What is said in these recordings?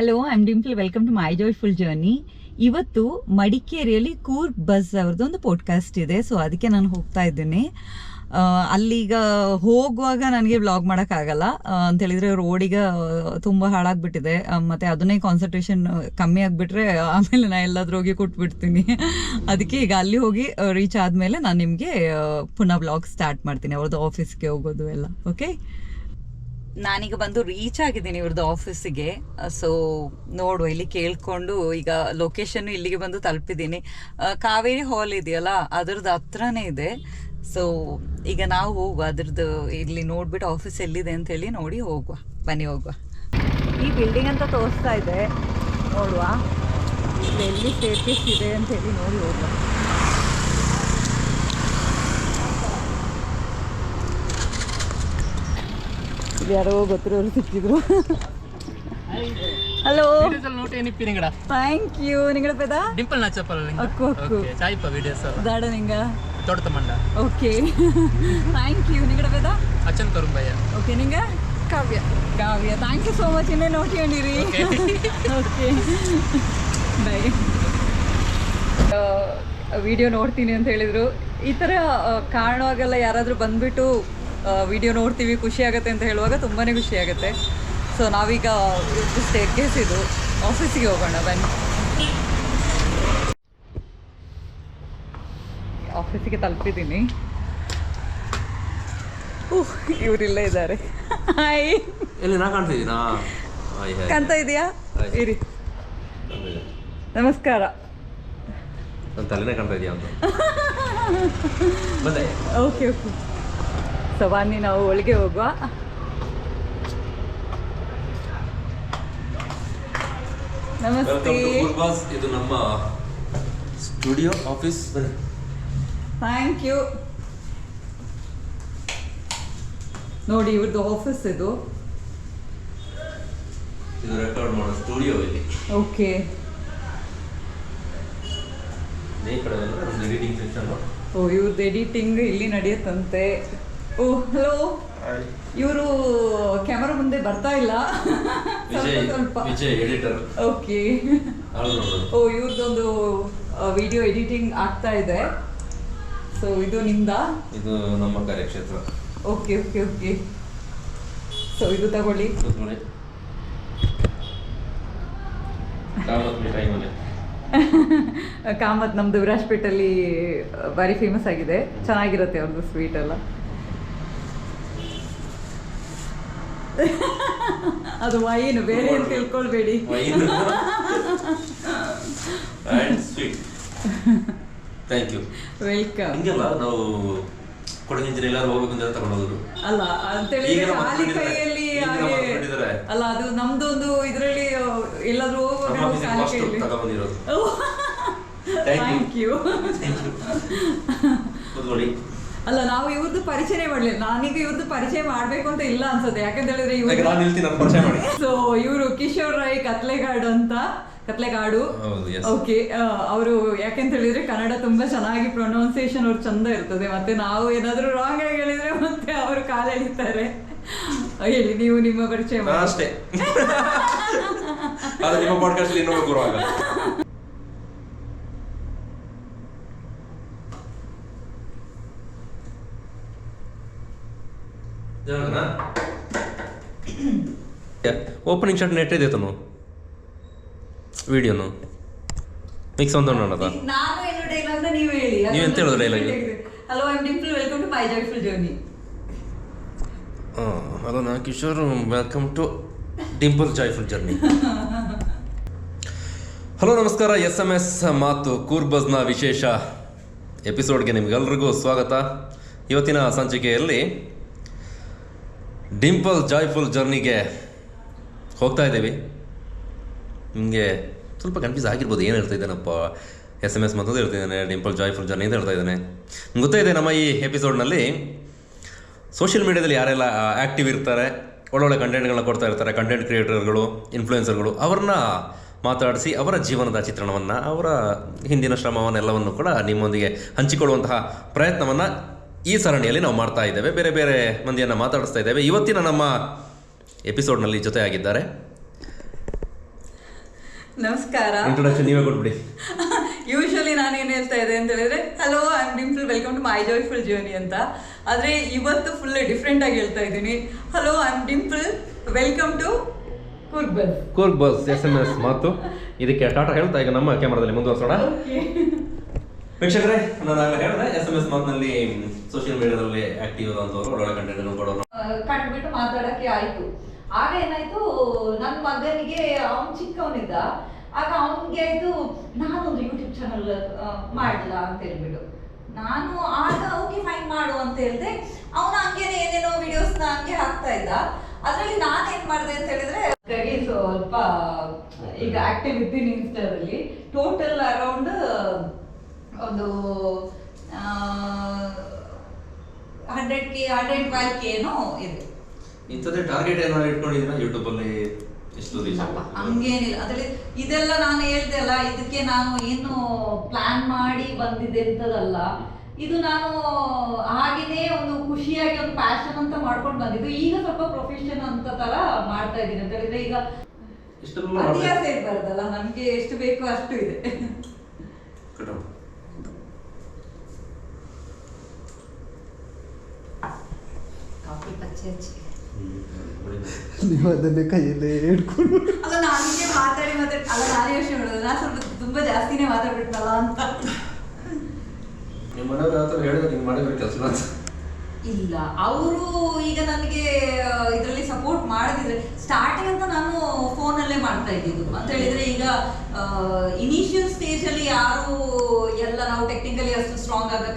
Hello I'm Dimple welcome to my joyful journey ಇವತ್ತು ಮಡಿಕೇರಿಯಲ್ಲಿ ಕೂರ್ bus ಅವ್ರದ್ದು ಒಂದು ಪಾಡ್ಕಾಸ್ಟ್ ಇದೆ. ಸೊ ಅದಕ್ಕೆ ನಾನು ಹೋಗ್ತಾ ಇದ್ದೀನಿ. ಅಲ್ಲಿಗ ಹೋಗುವಾಗ ನನಗೆ ವ್ಲಾಗ್ ಮಾಡೋಕ್ಕಾಗಲ್ಲ. ಅಂತ ಹೇಳಿದರೆ ರೋಡಿಗ ತುಂಬ ಹಾಳಾಗ್ಬಿಟ್ಟಿದೆ. ಮತ್ತು ಅದನ್ನೇ ಕಾನ್ಸಂಟ್ರೇಷನ್ ಕಮ್ಮಿ ಆಗಿಬಿಟ್ರೆ ಆಮೇಲೆ ನಾನು ಎಲ್ಲಾದರೂ ಹೋಗಿ ಕೊಟ್ಬಿಡ್ತೀನಿ. ಅದಕ್ಕೆ ಈಗ ಅಲ್ಲಿ ಹೋಗಿ ರೀಚ್ ಆದಮೇಲೆ ನಾನು ನಿಮಗೆ ಪುನಃ ವ್ಲಾಗ್ ಸ್ಟಾರ್ಟ್ ಮಾಡ್ತೀನಿ. ಅವ್ರದ್ದು ಆಫೀಸ್ಗೆ ಹೋಗೋದು ಎಲ್ಲ. ಓಕೆ ನಾನೀಗ ಬಂದು ರೀಚ್ ಆಗಿದ್ದೀನಿ ಇವ್ರದ್ದು ಆಫೀಸಿಗೆ ಸೊ ನೋಡುವ ಇಲ್ಲಿ ಕೇಳ್ಕೊಂಡು ಈಗ ಲೊಕೇಶನ್ ಇಲ್ಲಿಗೆ ಬಂದು ತಲುಪಿದ್ದೀನಿ. ಕಾವೇರಿ ಹಾಲ್ ಇದೆಯಲ್ಲ ಅದ್ರದ್ದು ಹತ್ರನೇ ಇದೆ. ಸೊ ಈಗ ನಾವು ಹೋಗುವ, ಅದ್ರದ್ದು ಇಲ್ಲಿ ನೋಡ್ಬಿಟ್ಟು ಆಫೀಸ್ ಎಲ್ಲಿದೆ ಅಂತ ಹೇಳಿ ನೋಡಿ ಹೋಗುವ, ಬನ್ನಿ ಹೋಗುವ. ಈ ಬಿಲ್ಡಿಂಗ್ ಅಂತ ತೋರಿಸ್ತಾ ಇದೆ. ನೋಡುವ, ಇಲ್ಲಿ ಎಲ್ಲಿ ಸ್ಟೇರ್ಕೇಸ್ ಇದೆ ಅಂತ ಹೇಳಿ ನೋಡಿ ಹೋಗುವ. ಇಲ್ಲಿ ಯಾರೋ ಗೊತ್ತಿರೋರು ಸಿಕ್ಕಿದ್ರು. ಹಲೋ ಥ್ಯಾಂಕ್ ಯು ನಿಂಗಳ ಪೇದ? ಡಿಂಪಲ್ ನಾಚಪ್ಪಲ್ ಅಕ್ಕು ಅಕ್ಕು. ಚಾಯ್ಪ ವಿಡಿಯೋಸ್ ದಾಡ ನಿಂಗ? ತೋಟದ ಮಂಡ. ಓಕೆ ಥ್ಯಾಂಕ್ ಯು ನಿಂಗಳ ಪೇದ? ಅಚನ್ ಕರುಂಬಯ್ಯ ಓಕೆ ನಿಂಗ? Kavya. Kavya. Thank you so much ಇನ್ನೇ ನೋಡ್ಕೊಂಡಿರಿ ಓಕೆ ಬೈ ವಿಡಿಯೋ ನೋಡ್ತೀನಿ ಅಂತ ಹೇಳಿದ್ರು. ಈ ಥರ ಕಾರಣವಾಗೆಲ್ಲ ಯಾರಾದರೂ ಬಂದ್ಬಿಟ್ಟು ವಿಡಿಯೋ ನೋಡ್ತೀವಿ ಖುಷಿ ಆಗುತ್ತೆ ಅಂತ ಹೇಳುವಾಗ ತುಂಬಾ ಖುಷಿ ಆಗುತ್ತೆ. ಸೊ ನಾವೀಗ ಇದು ಸ್ಟೇರ್ಕೇಸ್ ಇದು. ಆಫೀಸಿಗೆ ಹೋಗೋಣ ಬನ್ನಿ. ಆಫೀಸಿಗೆ ತಲುಪಿದ್ದೀನಿ. ಇವರಿಲ್ಲೇ ಇದ್ದಾರೆ. ಹಾಯ್ ಕಾಣ್ತಾ ಇದೆಯಾ? ಇರಿ. ನಮಸ್ಕಾರ. ತಲೆನೇ ಕಾಣ್ತಾ ಇದೆಯಾ ಅಂತ. ಓಕೆ ಓಕೆ ಸೊ ಬನ್ನಿ ನಾವು ಒಳಗೆ ಹೋಗುವ. ನಮಸ್ತೆ. ಇದು ನಮ್ಮ ಸ್ಟುಡಿಯೋ ಆಫೀಸ್. ಥ್ಯಾಂಕ್ ಯು ನೋಡಿ ಇವ್ರದ್ದು ಆಫೀಸ್ ಇದು. ಇದು ರೆಕಾರ್ಡ್ ಮಾಡೋ ಸ್ಟುಡಿಯೋ ಇಲ್ಲಿ. ಓಕೆ. ಈ ಕಡೆ ಎಡಿಟಿಂಗ್ ಸೆಕ್ಷನ್ ಓ ಇವ್ರದ್ದು ಎಡಿಟಿಂಗ್ ಇಲ್ಲಿ ನಡೆಯುತ್ತಂತೆ. ಓ ಹಲೋ ಇವರು ಕ್ಯಾಮರಾ ಮುಂದೆ ಬರ್ತಾ ಇಲ್ಲ. ವಿಜಯ್ ಸ್ವಲ್ಪ. ವಿಜಯ್ ಎಡಿಟರ್ ಓಕೆ ಓ ಇವ್ರದ್ದೊಂದು ವಿಡಿಯೋ ಎಡಿಟಿಂಗ್ ಆಗ್ತಾ ಇದೆ. ಸೊ ಇದು ನಿಮ್ದ? ಇದು ನಮ್ಮ ಕಾರ್ಯಕ್ಷೇತ್ರ. ಓಕೆ ಓಕೆ ಓಕೆ ಸೊ ಇದು ತಗೊಳ್ಳಿ. ಕಾಮತ್ ನಮ್ದು ವಿರಾಜ್ಪೇಟಲ್ಲಿ ಭಾರಿ ಫೇಮಸ್ ಆಗಿದೆ. ಚೆನ್ನಾಗಿರುತ್ತೆ ಅವ್ರದ್ದು ಸ್ವೀಟ್ ಎಲ್ಲ. ಅದು ವೈನ್ ಬೇರೆ ಏನು ತಿಳ್ಕೊಳ್ಬೇಡಿ. Wine. And sweet thank you welcome ಹಿಂಗೆಲ್ಲ ನಾವು ಕೊಡಗಿಂಜಿನ ಎಲ್ಲರೂ ಹೋಗ್ಬೇಕು ಅಂತ ತಗೊಂಡೋದ್ರು ಅಲ್ಲ ಅಂತೇಳಿ ಖಾಲಿ ಕೈಯಲ್ಲಿ ಹಾಗೆ ಅಲ್ಲ ಅದು ನಮ್ದು ಒಂದು ಇದರಲ್ಲಿ ಎಲ್ಲಾದ್ರೂ ಹೋಗುವಾಗ ಖಾಲಿ ಕೈಯಲ್ಲಿ. ತಗೊಂಡಿರೋದು ಥ್ಯಾಂಕ್ ಯು ಕೂತ್ಕೊಳ್ಳಿ. ಅಲ್ಲ ನಾವು ಇವ್ರದ್ದು ಪರಿಚಯ ಮಾಡ್ಲಿಲ್ಲ. ನಾನೀಗ ಇವ್ರದ್ದು ಪರಿಚಯ ಮಾಡ್ಬೇಕು ಅಂತ ಇಲ್ಲ ಅನ್ಸುತ್ತೆ. ಯಾಕಂತ ಹೇಳಿದ್ರೆ ಇವರು ಸೊ ಇವರು ಕಿಶೋರ್ ರಾಯ್ ಕತ್ಲೆಗಾಡು ಅಂತ. ಕತ್ಲೆಗಾಡು. ಓಕೆ ಅವರು ಯಾಕೆಂತ ಹೇಳಿದ್ರೆ ಕನ್ನಡ ತುಂಬಾ ಚೆನ್ನಾಗಿ ಪ್ರೊನೌನ್ಸಿಯೇಷನ್ ಅವ್ರು ಚಂದ ಇರ್ತದೆ. ಮತ್ತೆ ನಾವು ಏನಾದ್ರೂ ರಾಂಗ್ ಆಗಿ ಹೇಳಿದ್ರೆ ಮತ್ತೆ ಅವರು ಕಾಲು ಎಳಿತಾರೆ. ಹೇಳಿ ನೀವು ನಿಮ್ಮ ಪರಿಚಯ ಮಾಡಿ. ಅಷ್ಟೇ. ನಿಮ್ಮ ಪಾಡ್ಕಾಸ್ಟ್ ಇನ್ನೊಬ್ಬ ಆಗಲ್ಲ. ಶಾಟ್ ನೆಟ್ ಇದೆ ತನು. ವಿಡಿಯೋನು ಮಿಕ್ಸ್ ಒಂದು ನೋಡೋದ ನಾನು ಏನು ಡೈಲಾಗ್ ಅಂತ ನೀವು ಹೇಳಿ. ಹೇಳೋ ಹೇಳೋದು dialogue? Hello I Dimple welcome to my joyful journey hello ನಾನು Kishore welcome to Dimple joyful journey hello ನಮಸ್ಕಾರ. ಎಸ್ ಎಂ ಎಸ್ ಮಾತು ಕೂರ್ಬಸ್ನ ವಿಶೇಷ ಎಪಿಸೋಡ್ಗೆ ನಿಮಗೆಲ್ರಿಗೂ ಸ್ವಾಗತ. ಇವತ್ತಿನ ಸಂಚಿಕೆಯಲ್ಲಿ ಡಿಂಪಲ್ ಜಾಯ್ಫುಲ್ ಜರ್ನಿಗೆ ಹೋಗ್ತಾ ಇದ್ದೀವಿ. ನಿಮಗೆ ಸ್ವಲ್ಪ ಕನ್ಫ್ಯೂಸ್ ಆಗಿರ್ಬೋದು, ಏನು ಹೇಳ್ತಾ ಇದ್ದಾನಪ್ಪ. ಎಸ್ ಎಂ ಎಸ್ ಮತ್ತೊಂದು ಹೇಳ್ತಿದ್ದಾನೆ ಡಿಂಪಲ್ ಜಾಯ್ಫುಲ್ ಜರ್ನಿ ಅಂತ ಹೇಳ್ತಾ ಇದ್ದಾನೆ. ಗೊತ್ತೇ ಇದೆ, ನಮ್ಮ ಈ ಎಪಿಸೋಡ್ನಲ್ಲಿ ಸೋಷಿಯಲ್ ಮೀಡಿಯಾದಲ್ಲಿ ಯಾರೆಲ್ಲ ಆ್ಯಕ್ಟಿವ್ ಇರ್ತಾರೆ, ಒಳ್ಳೊಳ್ಳೆ ಕಂಟೆಂಟ್ಗಳನ್ನ ಕೊಡ್ತಾ ಇರ್ತಾರೆ ಕಂಟೆಂಟ್ ಕ್ರಿಯೇಟರ್ಗಳು ಇನ್ಫ್ಲೂಯೆನ್ಸರ್ಗಳು ಅವ್ರನ್ನ ಮಾತಾಡಿಸಿ ಅವರ ಜೀವನದ ಚಿತ್ರಣವನ್ನು, ಅವರ ಹಿಂದಿನ ಶ್ರಮವನ್ನೆಲ್ಲವನ್ನು ಕೂಡ ನಿಮ್ಮೊಂದಿಗೆ ಹಂಚಿಕೊಳ್ಳುವಂತಹ ಪ್ರಯತ್ನವನ್ನು ಈ ಸರಣಿಯಲ್ಲಿ ನಾವು ಮಾಡ್ತಾ ಇದ್ದೇವೆ. ಬೇರೆ ಬೇರೆ ಮಂದಿಯನ್ನು ಮಾತಾಡಿಸ್ತಾ ಇದ್ದೇವೆ. ಇವತ್ತಿನ ನಮ್ಮ ಎಪಿಸೋಡ್ನಲ್ಲಿ ಜೊತೆಯಾಗಿದ್ದಾರೆ. ನಮಸ್ಕಾರ. ಇಂಟ್ರೊಡಕ್ಷನ್ ನೀವೇ ಕೊಟ್ಬಿಡಿ. ಯೂಶಲಿ ನಾನು ಏನು ಹೇಳ್ತಾ ಇದ್ದೆ ಅಂತ ಹೇಳಿದ್ರೆ hello I am Dimple welcome to my joyful journey ಅಂತ. ಆದರೆ ಇವತ್ತು ಫುಲ್ ಡಿಫ್ರೆಂಟ್ ಆಗಿ ಹೇಳ್ತಾ ಇದ್ದೀನಿ. Hello I am Dimple welcome to ಕುರ್ಬಲ್ Coorg bus S M S ಮಾತು. ಇದಕ್ಕೆ ಟಾಟಾ ಹೇಳ್ತಾ ಈಗ ನಮ್ಮ ಕ್ಯಾಮರಾದಲ್ಲಿ ಮುಂದುವರ್ಸೋಣ. ವೀಕ್ಷಕರೇ ನಾನು ಹೇಳಿದ್ರೆ ಹೇಳಿದೆ ಎಸ್ ಎಂ ಎಸ್ ಮಾತಿನಲ್ಲಿ ಸೋಷಿಯಲ್ ಮೀಡಿಯಾದಲ್ಲಿ ಆಕ್ಟಿವ್ ಇರುವಂತವ್ರು ಒಳ್ಳೊಳ್ಳೆ ಕಂಟೆಂಟ್ ಕೊಡೋರು. ಕಂಡುಬಿಟ್ಟು ಮಾತಾಡಕ್ಕೆ ಆಯ್ತು. ಆಗ ಏನಾಯ್ತು? ನನ್ನ ಮಗನಿಗೆ ಅವನ್ ಚಿಕ್ಕವನಿದ್ದ. ಆಗ ಅವನಿಗೆ ಆಯ್ತು ನಾನೊಂದು ಯೂಟ್ಯೂಬ್ ಚಾನಲ್ ಮಾಡ್ಲಾ ಅಂತ ಹೇಳ್ಬಿಟ್ಟು. ನಾನು ಆಗ ಓಕೆ ಫೈನ್ ಮಾಡು ಅಂತ ಹೇಳಿದೆ. ಅವನು ಹಂಗೇನೆ ಏನೇನೋ ವಿಡಿಯೋಸ್ನ ಹಂಗೆ ಹಾಕ್ತಾ ಇದ್ದ. ಅದ್ರಲ್ಲಿ ನಾನು ಏನ್ ಮಾಡಿದೆ ಅಂತ ಹೇಳಿದ್ರೆ ಸ್ವಲ್ಪ, ಈಗ ಆಕ್ಟಿವ್ ಇದ್ದೀನಿ ಇನ್ಸ್ಟಾದಲ್ಲಿ ಟೋಟಲ್ ಅರೌಂಡ್ ಒಂದು hundred K hundred twelve K ಏನೋ ಇದೆ. ಇಂಥದ್ದೇ ಟಾರ್ಗೆಟ್ ಏನಾದ್ರು ಇಟ್ಕೊಂಡಿದ್ದೀರಾ? ಯೂಟ್ಯೂಬಲ್ಲಿ ಎಷ್ಟು ರೀಚ್ ಹಂಗೇನಿಲ್ಲ. ಅದ್ರಲ್ಲಿ ಇದೆಲ್ಲ ನಾನು ಹೇಳ್ದೆ ಅಲ್ಲ ಇದಕ್ಕೆ ನಾನು ಏನು ಪ್ಲಾನ್ ಮಾಡಿ ಬಂದಿದ್ದೆ ಅಂತದಲ್ಲ ಇದು ನಾನು ಹಾಗೇನೆ ಒಂದು ಖುಷಿಯಾಗಿ ಒಂದು ಪ್ಯಾಷನ್ ಅಂತ ಮಾಡ್ಕೊಂಡು ಬಂದಿದ್ದು. ಈಗ ಸ್ವಲ್ಪ ಪ್ರೊಫೆಷನ್ ಅಂತ ತರ ಮಾಡ್ತಾ ಇದ್ದೀನಿ ಅಂತ ಹೇಳಿದ್ರೆ ಈಗ ಅತಿಯಾಸೆ ಇರ್ಬಾರ್ದಲ್ಲ ನಮ್ಗೆ ಎಷ್ಟು ಬೇಕೋ ಅಷ್ಟು ಇದೆ. ಕಾಫಿ ಪಚ್ಚೆ ಹಚ್ಚಿ ನೀವು ಅದನ್ನೇ ಕೈಯಲ್ಲೇ ಹೇಳ್ಕೊಂಡು. ಅಲ್ಲ ನಾನಿಗೆ ಮಾತಾಡಿ ಮಾತಾಡಿ ಅಲ್ಲ ನಾನು ಯೋಚನೆ ಮಾಡೋದು. ನಾನು ಸ್ವಲ್ಪ ತುಂಬಾ ಜಾಸ್ತಿನೇ ಮಾತಾಡ್ಬಿಟ್ಟಲ್ಲ ಅಂತ. ನಿಮ್ಮ ಮನೆಯವ್ರ ಹತ್ರ ಹೇಳಿದ್ರೆ ಮಾಡಿದ್ರೆ ಕೆಲಸ ಅಂತ. ಇಲ್ಲ ಅವರು ಈಗ ನನಗೆ ಇದರಲ್ಲಿ ಸಪೋರ್ಟ್ ಮಾಡದಿದ್ರೆ ಸ್ಟಾರ್ಟಿಂಗ್ ಅಂತ ನಾನು ಫೋನಲ್ಲೇ ಮಾಡ್ತಾ ಇದ್ದಿದ್ದು. ಅಂತ ಹೇಳಿದ್ರೆ ಈಗ ಇನಿಷಿಯಲ್ ಸ್ಟೇಜ್ ಅಲ್ಲಿ ಯಾರು ಎಲ್ಲ ನಾವು ಟೆಕ್ನಿಕಲಿ ಅಷ್ಟು ಸ್ಟ್ರಾಂಗ್ ಆಗಕ್ಕೆ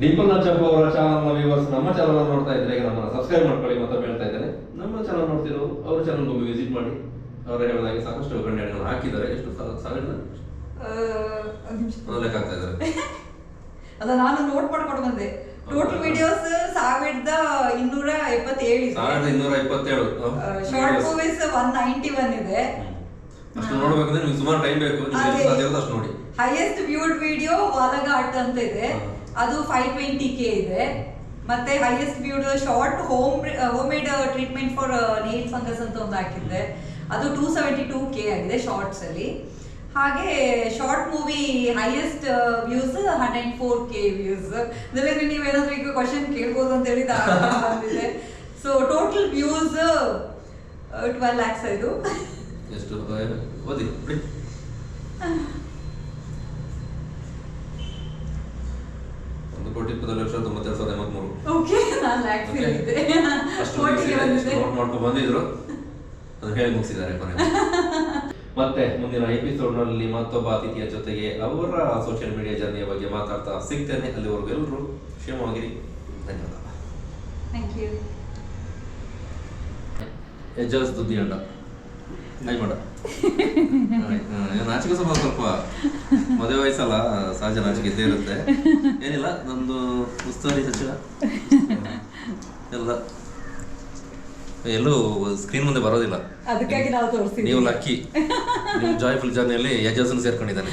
ಡಿಂಪಲ್ ನಾಚಪ್ಪ ಅವರ ಚಾನಲ್ ವ್ಯೂವರ್ಸ್ ನಮ್ಮ ಚಾನಲ್ ನೋಡ್ತಾ ಇದ್ರೆ ಈಗ ನಮ್ಮನ್ನ ಸಬ್ಸ್ಕ್ರೈಬ್ ಮಾಡ್ಕೊಳ್ಳಿ ಮತ್ತೆ ಹೇಳ್ತಾ ಇದ್ದೇನೆ. ನಮ್ಮ ಚಾನಲ್ ನೋಡ್ತಿರೋ ಅವ್ರ ಚಾನಲ್ ಒಮ್ಮೆ ವಿಸಿಟ್ ಮಾಡಿ. ಅವರ ಹೇಳಿದಾಗ ಸಾಕಷ್ಟು ಕಂಟೆಂಟ್ಗಳನ್ನು ಹಾಕಿದ್ದಾರೆ. ಎಷ್ಟು ಸಾವಿರ ಲೆಕ್ಕ ಆಗ್ತಾ ಇದ್ದಾರೆ. ಅದ ನಾನು ನೋಟ್ ಮಾಡ್ಕೊಂಡು ಬಂದೆ. ಟೋಟಲ್ ವಿಡಿಯೋಸ್ ಸಾವಿರದ ಇನ್ನೂರ ಎಪ್ಪತ್ತೇಳು ಸಾವಿರದ ಇನ್ನೂರ ಇಪ್ಪತ್ತೇಳು short movies one ninety one ಇದೆ. ಅಷ್ಟು ನೋಡ್ಬೇಕಂದ್ರೆ ನಿಮ್ಗೆ ಸುಮಾರು ಟೈಮ್ ಬೇಕು. ಅಷ್ಟು ನೋಡಿ. ಹೈಯೆಸ್ಟ್ ವ್ಯೂಡ್ ವಿಡಿಯೋ ವಾಲಘಾಟ್ ಅಂತ ಇದೆ. ಅದು ಫೈವ್ ಟ್ವೆಂಟಿ ಕೆ ಇದೆ. ಮತ್ತೆ highest viewed short home home made treatment for nail fungus ಅಂತ ಒಂದು ಹಾಕಿದ್ದೆ. ಅದು ಟೂ ಸೆವೆಂಟಿ ಟೂ ಕೆ ಆಗಿದೆ ಶಾರ್ಟ್ಸ್ ಅಲ್ಲಿ. ಹಾಗೆ short movie highest views hundred four K views ನೀವು ನೀವೇನಾದ್ರೂ ಈಗ ಕ್ವಶನ್ ಕೇಳ್ಬೋದು ಅಂತ ಹೇಳಿ ಬಂದಿದೆ. So total views twelve lakhs ಇದು ಎಷ್ಟು? ಓದಿ ಬಿಡಿ ಒಂದು ಕೋಟಿ ಇಪ್ಪತ್ತು ಲಕ್ಷ ತೊಂಬತ್ತೆರಡು ಸಾವಿರದ ಎಂಬತ್ಮೂರು ಓಕೆ ನಾನು ಲ್ಯಾಕ್ಸ್ Okay. ಇದ್ದೆ ಒಟ್ಟಿಗೆ ಬಂದಿದೆ ನೋಟ್ ಮಾಡ್ಕೊಂಡು ಬಂದಿದ್ರು ಅದು ಹೇಳಿ ಮುಗಿಸಿದ್ದಾರೆ ಕೊನೆಗೆ ಮತ್ತೆ ಮುಂದಿನ ಎಪಿಸೋಡ್ನಲ್ಲಿ ಮತ್ತೊಬ್ಬ ಅತಿಥಿಯ ಜೊತೆಗೆ ಅವರ ಸೋಷಿಯಲ್ ಮೀಡಿಯಾ ಜರ್ನಿಯ ಬಗ್ಗೆ ಮಾತಾಡ್ತಾ ಸಿಗ್ತೇನೆ ಅಲ್ಲಿವರೆಗೂ ಎಲ್ಲರೂ ಕ್ಷೇಮವಾಗಿರಿ ಧನ್ಯವಾದ ಥ್ಯಾಂಕ್ ಯು ಎಜ್ಜಸ್ ದುದ್ದಿ ಅಂಡ ಮಾಡ. ನಾಚಿಕೆ ಸ್ವಲ್ಪ ಸ್ವಲ್ಪ ಮದುವೆ ವಯಸ್ಸಲ್ಲ ಸಹಜ ನಾಚಿಕೆ ಇದ್ದೇ ಇರುತ್ತೆ. ಏನಿಲ್ಲ ನಮ್ದು ಉಸ್ತುವಾರಿ ಸಚಿವ. ಎಲ್ಲ. ಎಲ್ಲೂ ಸ್ಕ್ರೀನ್ ಮುಂದೆ ಬರೋದಿಲ್ಲ. ಅದಕ್ಕಾಗಿ ನಾವು ತೋರಿಸ್ತೀವಿ. ನೀವು ಲಕ್ಕಿ ನೀವು ಜಾಯ್ಫುಲ್ ಜರ್ನಿಯಲ್ಲಿ ಯಜಸ್ಸನ್ನು ಸೇರ್ಕೊಂಡಿದ್ದಾನೆ.